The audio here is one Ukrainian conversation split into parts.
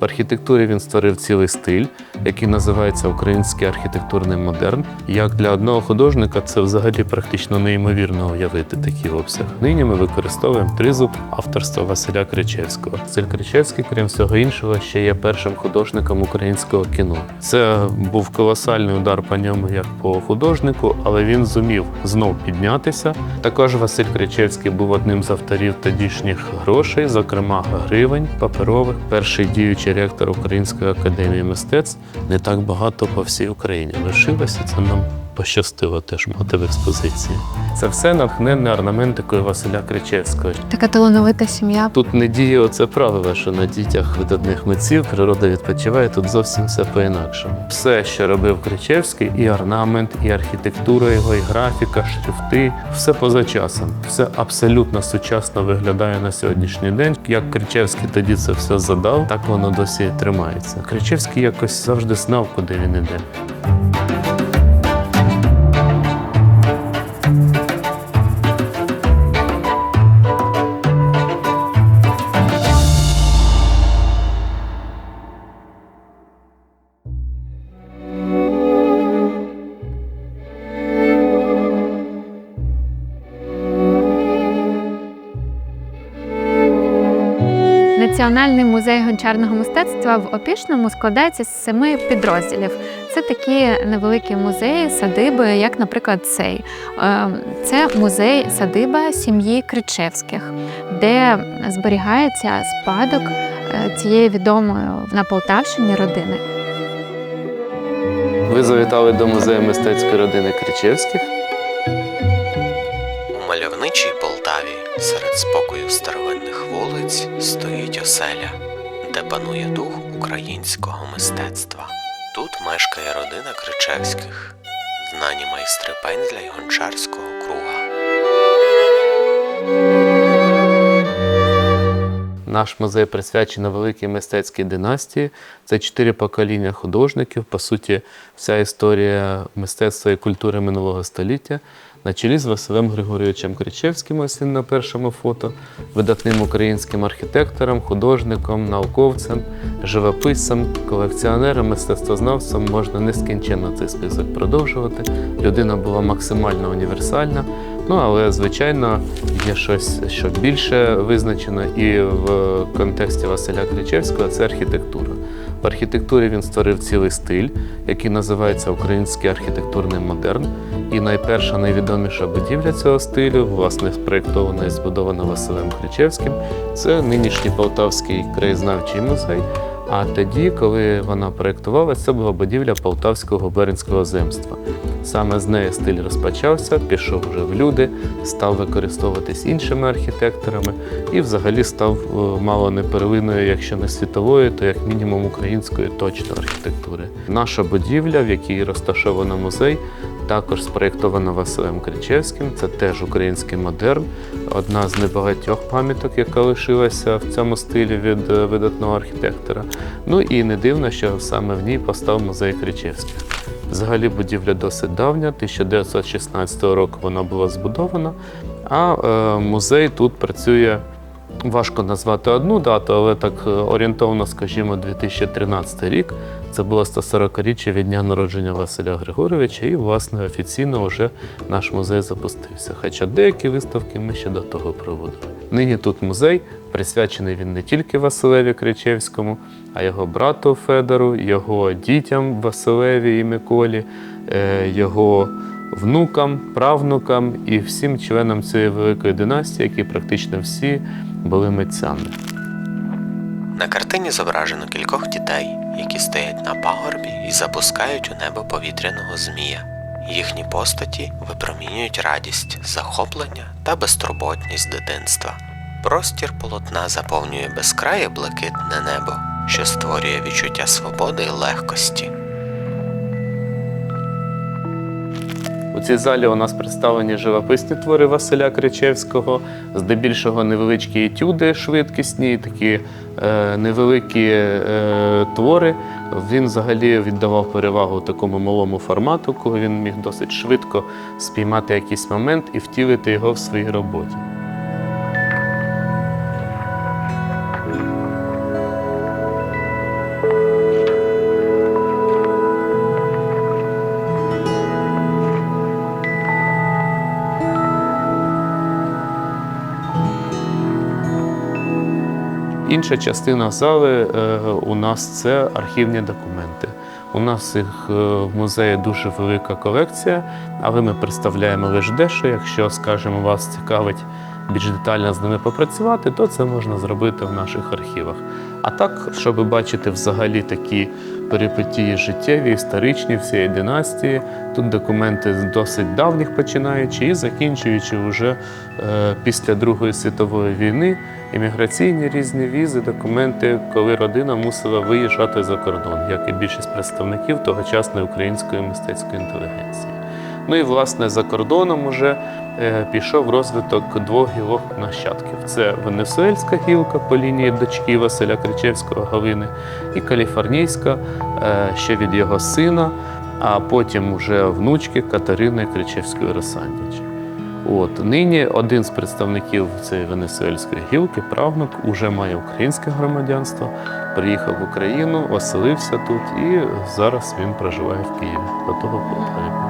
В архітектурі він створив цілий стиль, який називається Український архітектурний модерн. Як для одного художника це взагалі практично неймовірно уявити такий обсяг. Нині ми використовуємо тризуб авторства Василя Кричевського. Василь Кричевський, крім всього іншого, ще є першим художником українського кіно. Це був колосальний удар по ньому як по художнику, але він зумів знов піднятися. Також Василь Кричевський був одним з авторів тодішніх грошей, зокрема гривень паперових. Перший діючий ректор Української академії мистецтв не так багато по всій Україні лишилося. Це нам пощастило теж мати в експозиції. Це все натхненне орнаментикою Василя Кричевського. Така талановита сім'я. Тут не діє оце правило, що на дітях видатних митців природа відпочиває, тут зовсім все по-інакшому. Все, що робив Кричевський, і орнамент, і архітектура його, і графіка, шрифти, все поза часом. Все абсолютно сучасно виглядає на сьогоднішній день. Як Кричевський тоді це все задав, так воно досі тримається. Кричевський якось завжди знав, куди він іде. Національний музей гончарного мистецтва в Опішному складається з семи підрозділів. Це такі невеликі музеї, садиби, як, наприклад, цей. Е, Це музей садиба сім'ї Кричевських, де зберігається спадок е, цієї відомої на Полтавщині родини. Ви завітали до музею мистецької родини Кричевських. У мальовничій Полтаві серед спокою старовинних вулиць стоїть оселя, де панує дух українського мистецтва. Тут мешкає родина Кричевських, знані майстри пензля й гончарського круга. Наш музей присвячений великій мистецькій династії. Це чотири покоління художників. По суті, вся історія мистецтва і культури минулого століття. На чолі з Василем Григорійовичем Кричевським, ось він на першому фото, видатним українським архітектором, художником, науковцем, живописцем, колекціонером, мистецтвознавцем. Можна нескінченно цей список продовжувати. Людина була максимально універсальна. Ну, але, звичайно, є щось, що більше визначено і в контексті Василя Кричевського це архітектура. В архітектурі він створив цілий стиль, який називається Український архітектурний модерн. І найперша, найвідоміша будівля цього стилю, власне, спроєктована і збудована Василем Кричевським, це нинішній Полтавський краєзнавчий музей. А тоді, коли вона проєктувалася, це була будівля Полтавського губернського земства. Саме з неї стиль розпочався, пішов вже в люди, став використовуватись іншими архітекторами і взагалі став е, мало не первинною, якщо не світовою, то як мінімум української точно архітектури. Наша будівля, в якій розташовано музей, також спроєктована Василем Кричевським. Це теж український модерн, одна з небагатьох пам'яток, яка лишилася в цьому стилі від е, видатного архітектора. Ну і не дивно, що саме в ній постав музей Кричевських. Взагалі будівля досить давня, 1916 року вона була збудована, а е, музей тут працює. Важко назвати одну дату, але так е, орієнтовно, скажімо, 2013 рік. Це було 140-річчя від дня народження Василя Григоровича, і, власне, офіційно вже наш музей запустився. Хоча деякі виставки ми ще до того проводили. Нині тут музей, присвячений він не тільки Василеві Кричевському, а його брату Федору, його дітям Василеві і Миколі, е, його внукам, правнукам і всім членам цієї великої династії, які практично всі були митцями. На картині зображено кількох дітей, які стоять на пагорбі і запускають у небо повітряного змія. Їхні постаті випромінюють радість, захоплення та безтурботність дитинства. Простір полотна заповнює безкрає блакитне небо, що створює відчуття свободи і легкості. У цій залі у нас представлені живописні твори Василя Кричевського, здебільшого невеличкі етюди швидкісні, такі е, невеликі е, твори. Він взагалі віддавав перевагу такому малому формату, коли він міг досить швидко спіймати якийсь момент і втілити його в своїй роботі. Інша частина зали е, у нас це архівні документи. У нас їх е, в музеї дуже велика колекція, але ми представляємо лише дещо. Якщо, скажімо, вас цікавить більш детально з ними попрацювати, то це можна зробити в наших архівах. А так, щоб бачити взагалі такі перипетії життєві, історичні всієї династії, тут документи з досить давніх починаючи і закінчуючи вже е, після Другої світової війни, імміграційні різні візи, документи, коли родина мусила виїжджати за кордон, як і більшість представників тогочасної української мистецької інтелігенції. Ну і власне за кордоном уже е, пішов розвиток двох гілок нащадків: це венесуельська гілка по лінії дочки Василя Кричевського Галини і каліфорнійська е, ще від його сина, а потім уже внучки Катерини Кричевської Росандіч. От нині один з представників цієї венесуельської гілки, правнук, уже має українське громадянство, приїхав в Україну, оселився тут і зараз він проживає в Києві. До того в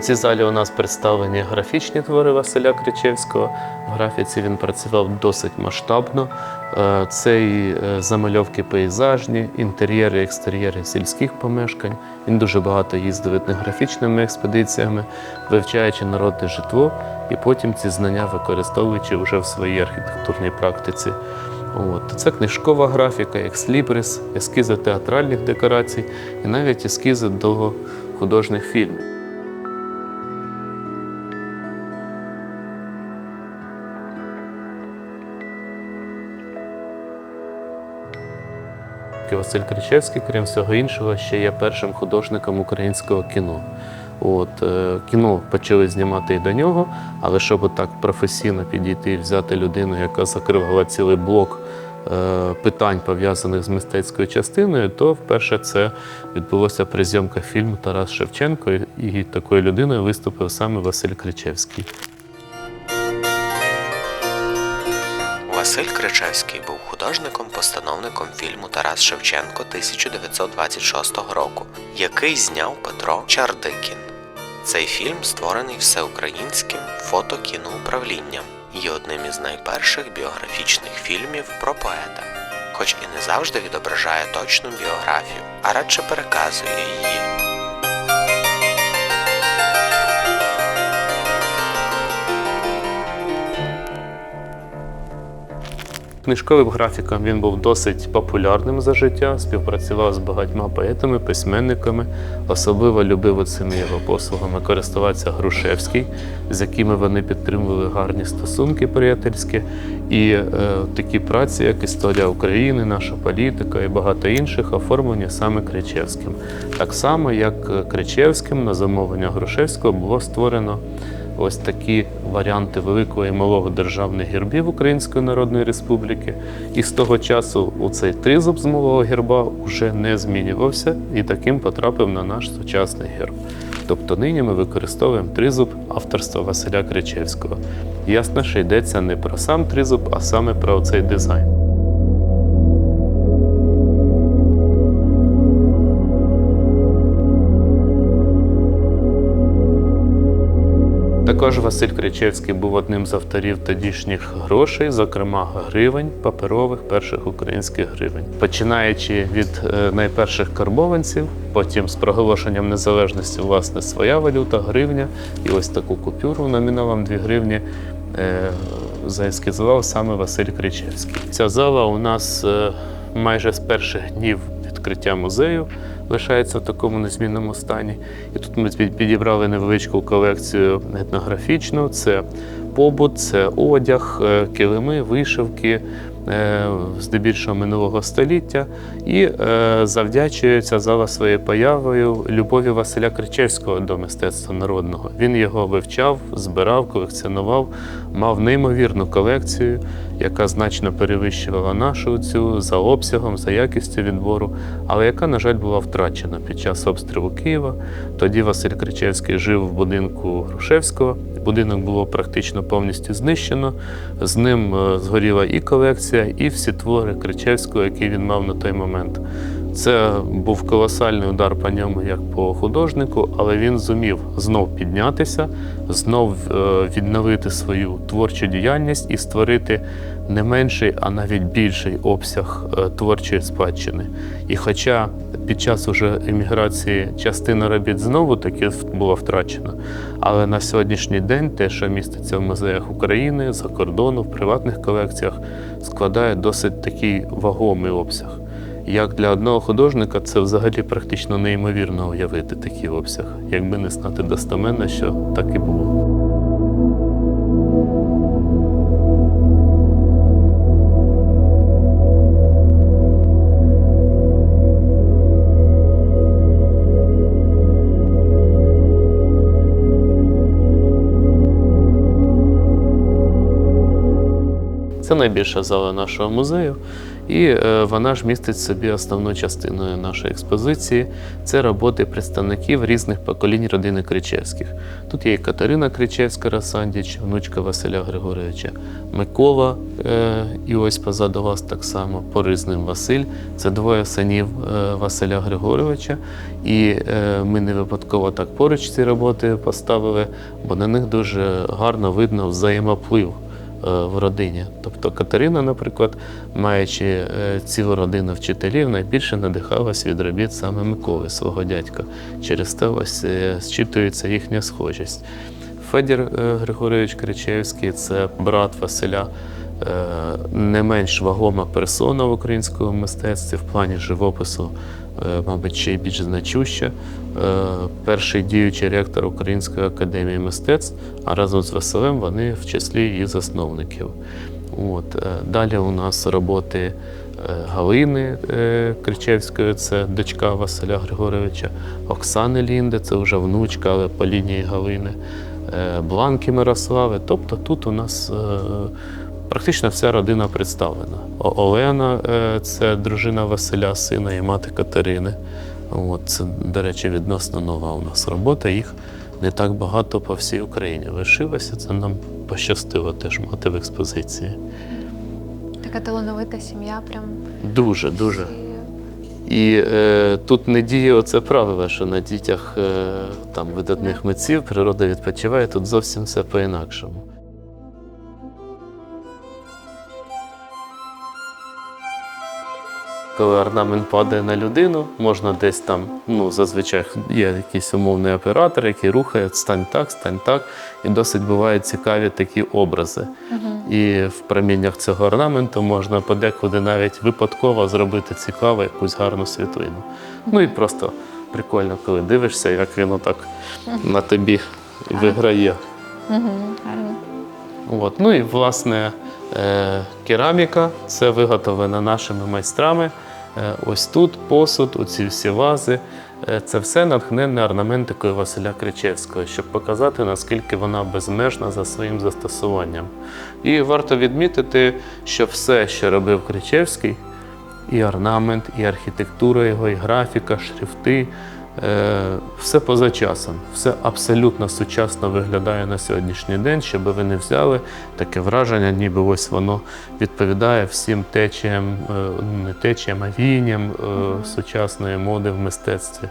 У цій залі у нас представлені графічні твори Василя Кричевського. В графіці він працював досить масштабно. Е, Це і е, замальовки пейзажні, інтер'єри, екстер'єри сільських помешкань. Він дуже багато їздив етнографічними експедиціями, вивчаючи народне житло, і потім ці знання використовуючи вже в своїй архітектурній практиці. От. Це книжкова графіка, екслібрис, ескізи театральних декорацій і навіть ескізи до художніх фільмів. Василь Кричевський, крім всього іншого, ще є першим художником українського кіно. От, е, кіно почали знімати і до нього, але щоб так професійно підійти і взяти людину, яка закривала цілий блок е, питань, пов'язаних з мистецькою частиною, то вперше це відбулося при зйомках фільму Тарас Шевченко, і такою людиною виступив саме Василь Кричевський. Василь Кричевський був художником-постановником фільму Тарас Шевченко 1926 року, який зняв Петро Чардикін. Цей фільм створений всеукраїнським фотокіноуправлінням і одним із найперших біографічних фільмів про поета, хоч і не завжди відображає точну біографію, а радше переказує її. Книжковим графіком він був досить популярним за життя, співпрацював з багатьма поетами, письменниками. Особливо любив оцими його послугами користуватися Грушевський, з якими вони підтримували гарні стосунки приятельські. І е, такі праці, як Історія України, наша політика і багато інших, оформлені саме Кричевським. Так само, як Кричевським на замовлення Грушевського було створено ось такі варіанти великого і малого державних гербів Української Народної Республіки. І з того часу у цей тризуб з малого герба вже не змінювався і таким потрапив на наш сучасний герб. Тобто нині ми використовуємо тризуб авторства Василя Кричевського. Ясно, що йдеться не про сам тризуб, а саме про цей дизайн. Також Василь Кричевський був одним з авторів тодішніх грошей, зокрема гривень, паперових перших українських гривень. Починаючи від е, найперших карбованців, потім з проголошенням незалежності, власне, своя валюта, гривня, і ось таку купюру номіналом 2 гривні е, заескізував саме Василь Кричевський. Ця зала у нас е, майже з перших днів відкриття музею лишається в такому незмінному стані. І тут ми підібрали невеличку колекцію етнографічну. Це побут, це одяг, е, килими, вишивки. Е, Здебільшого минулого століття, і е, завдячує зала своєю появою любові Василя Кричевського до мистецтва народного. Він його вивчав, збирав, колекціонував, мав неймовірну колекцію, яка значно перевищувала нашу цю за обсягом, за якістю відбору, але яка, на жаль, була втрачена під час обстрілу Києва. Тоді Василь Кричевський жив в будинку Грушевського. Будинок було практично повністю знищено. З ним е, згоріла і колекція, і всі твори Кричевського, які він мав на той момент. Це був колосальний удар по ньому як по художнику, але він зумів знов піднятися, знов е, відновити свою творчу діяльність і створити не менший, а навіть більший обсяг е, творчої спадщини. І хоча під час уже еміграції частина робіт знову таки була втрачена, але на сьогоднішній день те, що міститься в музеях України, за кордону, в приватних колекціях, складає досить такий вагомий обсяг. Як для одного художника це взагалі практично неймовірно уявити такий обсяг, якби не знати достеменно, що так і було. Це найбільша зала нашого музею, і е, вона ж містить в собі основну частиною нашої експозиції. Це роботи представників різних поколінь родини Кричевських. Тут є і Катерина Кричевська Расандіч, внучка Василя Григоровича, Микола, е, і ось позаду вас так само Поризним Василь. Це двоє синів е, Василя Григоровича. І ми не випадково так поруч ці роботи поставили, бо на них дуже гарно видно взаємоплив в родині. Тобто Катерина, наприклад, маючи е, цілу родину вчителів, найбільше надихалась від робіт саме Миколи, свого дядька. Через те ось е, зчитується їхня схожість. Федір е, Григорович Кричевський це брат Василя. Е, Не менш вагома персона в українському мистецтві в плані живопису, е, мабуть, ще й більш значуща. Е, Перший діючий ректор Української академії мистецтв, а разом з Василем вони в числі її засновників. От. Далі у нас роботи Галини Кричевської, це дочка Василя Григоровича, Оксани Лінди, це вже внучка, але по лінії Галини, Бланки Мирослави. Тобто тут у нас практично вся родина представлена. Олена е, це дружина Василя, сина і мати Катерини. От, це, до речі, відносно нова у нас робота. Їх не так багато по всій Україні лишилося. Це нам пощастило теж мати в експозиції. Така талановита сім'я, прям Дуже, дуже. і І е, тут не діє оце правило, що на дітях е, там видатних митців природа відпочиває, тут зовсім все по-інакшому. Коли орнамент падає на людину, можна десь там, ну зазвичай є якийсь умовний оператор, який рухає стань так, стань так. І досить бувають цікаві такі образи. І в проміннях цього орнаменту можна подекуди навіть випадково зробити цікаву якусь гарну світлину. Ну і просто прикольно, коли дивишся, як він отак на тобі виграє. угу. От. Ну і власне е, кераміка це виготовлена нашими майстрами. Е, ось тут посуд, оці всі вази. Е, Це все натхненне орнаментикою Василя Кричевського, щоб показати, наскільки вона безмежна за своїм застосуванням. І варто відмітити, що все, що робив Кричевський, і орнамент, і архітектура його, і графіка, шрифти. е, Все поза часом, все абсолютно сучасно виглядає на сьогоднішній день, щоб ви не взяли таке враження, ніби ось воно відповідає всім течіям, е, не течіям, а віянням е, сучасної моди в мистецтві.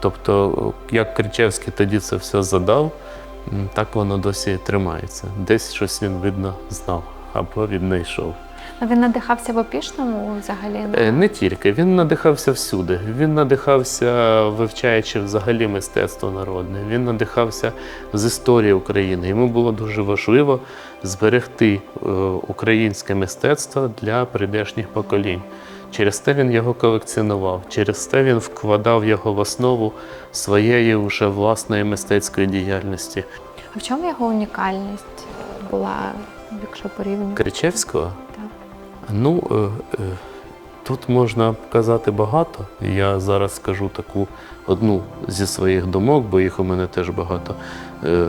Тобто, як Кричевський тоді це все задав, так воно досі і тримається. Десь щось він, видно, знав або віднайшов. Він надихався в опішному взагалі? Е, Не тільки, він надихався всюди. Він надихався, вивчаючи взагалі мистецтво народне. Він надихався з історії України. Йому було дуже важливо зберегти е, українське мистецтво для прийдешніх поколінь. Через те він його колекціонував, через те він вкладав його в основу своєї вже власної мистецької діяльності. А в чому його унікальність була, якщо порівнювати? Кричевського. Ну, е, е, тут можна казати багато. Я зараз скажу таку одну зі своїх думок, бо їх у мене теж багато. Е,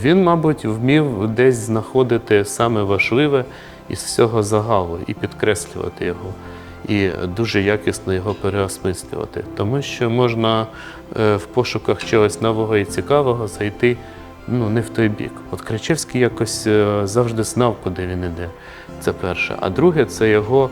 Він, мабуть, вмів десь знаходити саме важливе із всього загалу і підкреслювати його. І дуже якісно його переосмислювати. Тому що можна в пошуках чогось нового і цікавого зайти ну, не в той бік. От Кричевський якось е, завжди знав, куди він іде. Це перше. А друге, це його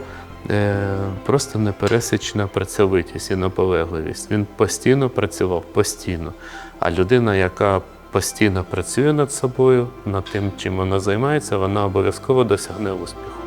е, просто непересічна працьовитість і наполегливість. Він постійно працював, постійно. А людина, яка постійно працює над собою, над тим, чим вона займається, вона обов'язково досягне успіху.